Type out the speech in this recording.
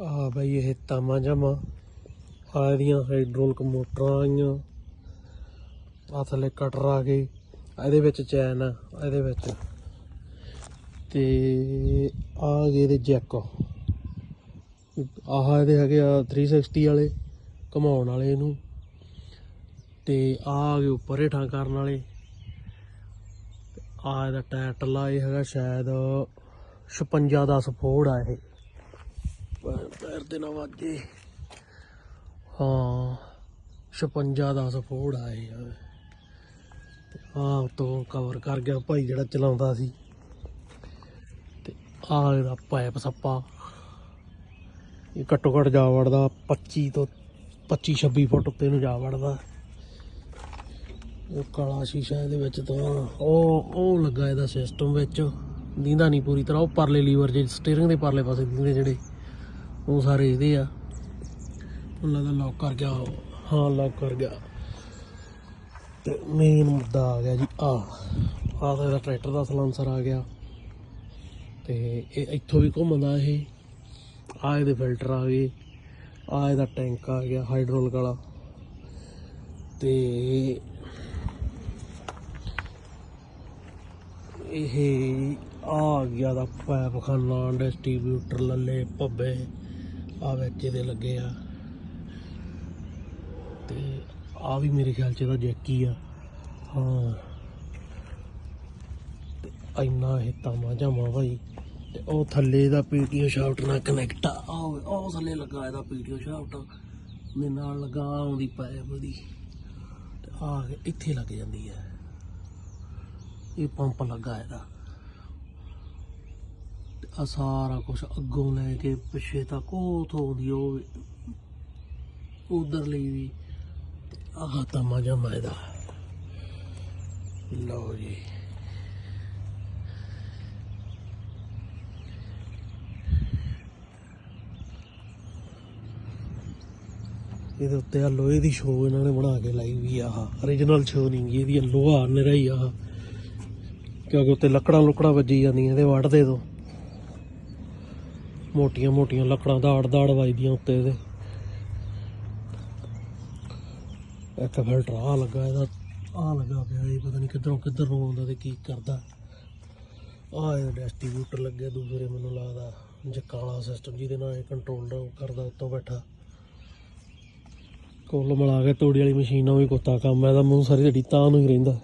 ਆ ਬਈ ਇਹ ਤਾਮਾ ਜਮਾ। ਆ ਇਹਦੀਆਂ ਹਾਈਡ੍ਰੋਲਿਕ ਮੋਟਰਾਂ ਆਈਆਂ। ਆ ਥੱਲੇ ਕਟਰ ਆ ਗਏ। ਇਹਦੇ ਵਿੱਚ ਚੈਨ ਆ, ਇਹਦੇ ਵਿੱਚ। ਤੇ ਆ ਗਏ ਇਹਦੇ ਜੈਕ। ਆਹ ਇਹਦੇ ਹੈਗੇ ਆ 360 ਵਾਲੇ, ਘਮਾਉਣ ਵਾਲੇ ਇਹਨੂੰ। ਤੇ ਆ ਆ ਗਏ ਉੱਪਰ ਹੇਠਾਂ ਕਰਨ ਵਾਲੇ। ਆ ਇਹਦਾ ਟਾਇਰ ਟੱਲਾ ਇਹ ਹੈਗਾ ਸ਼ਾਇਦ 56 10 ਫੋੜ ਆ ਇਹ। ਪੈਰ ਪੈਰ ਦੇ ਨਾ ਵਾਜੇ ਹਾਂ 56 10 ਫੋੜ ਆਏ ਇਹ ਆ ਤੋਂ ਕਵਰ ਕਰ ਗਿਆ ਭਾਈ ਜਿਹੜਾ ਚਲਾਉਂਦਾ ਸੀ। ਤੇ ਆ ਇਹਦਾ ਪਾਈਪ ਸੱਪਾ। ਇਹ ਘੱਟੋ ਘੱਟ ਜਾ ਵੜਦਾ 25 ਤੋਂ 25 26 ਫੁੱਟ ਉੱਤੇ ਨੂੰ ਜਾ ਵੜਦਾ। ਉਹ ਕਾਲਾ ਸ਼ੀਸ਼ਾ ਇਹਦੇ ਵਿੱਚ ਤਾਂ ਉਹ ਉਹ ਲੱਗਾ ਇਹਦਾ ਸਿਸਟਮ ਵਿੱਚ। ਦੀਂਦਾ ਨਹੀਂ ਪੂਰੀ ਤਰ੍ਹਾਂ, ਉਹ ਪਰਲੇ ਲੀਵਰ ਜੇ ਸਟੀਅਰਿੰਗ ਦੇ ਪਰਲੇ ਪਾਸੇ ਦਿੰਦੇ ਜਿਹੜੇ। ਉਹ ਸਾਰੇ ਇਹਦੇ ਆ। ਉਹਨਾਂ ਦਾ ਲੌਕ ਕਰ ਗਿਆ ਹਾਂ ਲੌਕ ਕਰ ਗਿਆ। ਤੇ ਮੇਨ ਮੁੱਦਾ ਆ ਗਿਆ ਜੀ ਆ। ਆ ਤਾਂ ਇਹਦਾ ਟਰੈਕਟਰ ਦਾ ਸਲੈਂਸਰ ਆ ਗਿਆ। ਤੇ ਇਹ ਇੱਥੋਂ ਵੀ ਘੁੰਮਦਾ ਇਹ। ਆ ਇਹਦੇ ਫਿਲਟਰ ਆ ਗਏ। ਆ ਇਹਦਾ ਟੈਂਕ ਆ ਗਿਆ ਹਾਈਡ੍ਰੋਲਿਕ ਵਾਲਾ। ਤੇ ਇਹ ਆ ਗਿਆ ਦਾ ਪਾਇਪ ਖਾਨਾ ਡਿਸਟ੍ਰੀਬਿਊਟਰ ਲੱਲੇ ਭੱਬੇ। ਆ ਵਿੱਚ ਦੇ ਲੱਗੇ ਆ। ਤੇ ਆ ਵੀ ਮੇਰੇ ਖਿਆਲ ਚ ਇਹਦਾ ਜੈਕੀ ਆ। ਹਾਂ। ਤੇ ਇੰਨਾ ਇਹ ਤਾਮਾ ਜਾਮਾ ਭਾਈ। ਤੇ ਉਹ ਥੱਲੇ ਦਾ ਪੀਟੀਓ ਸ਼ਾਫਟ ਨਾਲ ਕਨੈਕਟ ਆ। ਉਹ ਥੱਲੇ ਲੱਗਾ ਇਹਦਾ ਪੀਟੀਓ ਸ਼ਾਫਟ। ਦੇ ਨਾਲ ਲਗਾ ਆਉਂਦੀ ਪਾਇਪ ਦੀ। ਆ ਕੇ ਇੱਥੇ ਲੱਗ ਜਾਂਦੀ ਹੈ ਇਹ ਪੰਪ ਲੱਗਾ ਇਹਦਾ। ਆ ਸਾਰਾ ਕੁਝ ਅੱਗੋਂ ਲੈ ਕੇ ਪਿੱਛੇ ਤੱਕ ਉਹ ਥੋਂਦੀ ਉਹ ਉਧਰ ਲਈ ਵੀ, ਆਹ ਤਾਂ ਮਜ਼ਾ ਮਾਇਦਾ। ਲਓ ਜੀ। ਇਹਦੇ ਉੱਤੇ ਆ ਲੋਹੇ ਦੀ ਸ਼ੋ ਇਹਨਾਂ ਨੇ ਬਣਾ ਕੇ ਲਾਈ ਵੀ ਆ, ਆਹ origignal ਸ਼ੋ ਨਹੀਂ ਗੀ ਇਹਦੀ ਲੋਹਾ ਨਿਰਾ ਹੀ ਆ ਕਿਉਂਕਿ ਉੱਤੇ ਲੱਕੜਾਂ ਲੁਕੜਾਂ ਵੱਜੀ ਜਾਂਦੀਆਂ, ਇਹਦੇ ਵੱਢਦੇ ਤੋਂ। ਮੋਟੀਆਂ ਮੋਟੀਆਂ ਲੱਕੜਾਂ ਦਾੜ ਦਾੜ ਵੱਜਦੀਆਂ ਉੱਤੇ ਇਹਦੇ ਇੱਕ ਫਿਲਟਰ ਆ ਲੱਗਾ, ਇਹਦਾ ਆ ਲੱਗਾ ਪਿਆ ਇਹ, ਪਤਾ ਨਹੀਂ ਕਿੱਧਰੋਂ ਕਿੱਧਰ ਨੂੰ ਆਉਂਦਾ ਤੇ ਕੀ ਕਰਦਾ। ਆ ਇਹ ਡਿਸਟ੍ਰੀਬਿਊਟਰ ਲੱਗਿਆ ਦੂਸਰੇ ਮੈਨੂੰ ਲੱਗਦਾ ਜਕਾਲਾ ਸਿਸਟਮ ਜਿਹਦੇ ਨਾਲ ਇਹ ਕੰਟਰੋਲ ਕਰਦਾ, ਉੱਤੋਂ ਬੈਠਾ। ਕੁੱਲ ਮਿਲਾ ਕੇ ਤੋੜੀ ਵਾਲੀ ਮਸ਼ੀਨ ਨਾਲ ਵੀ ਕੁੱਤਾ ਕੰਮ ਹੈ ਇਹਦਾ ਮੂੰਹ ਸਾਰੀ ਦਿਹਾੜੀ ਤਾਂ ਨੂੰ ਹੀ ਰਹਿੰਦਾ।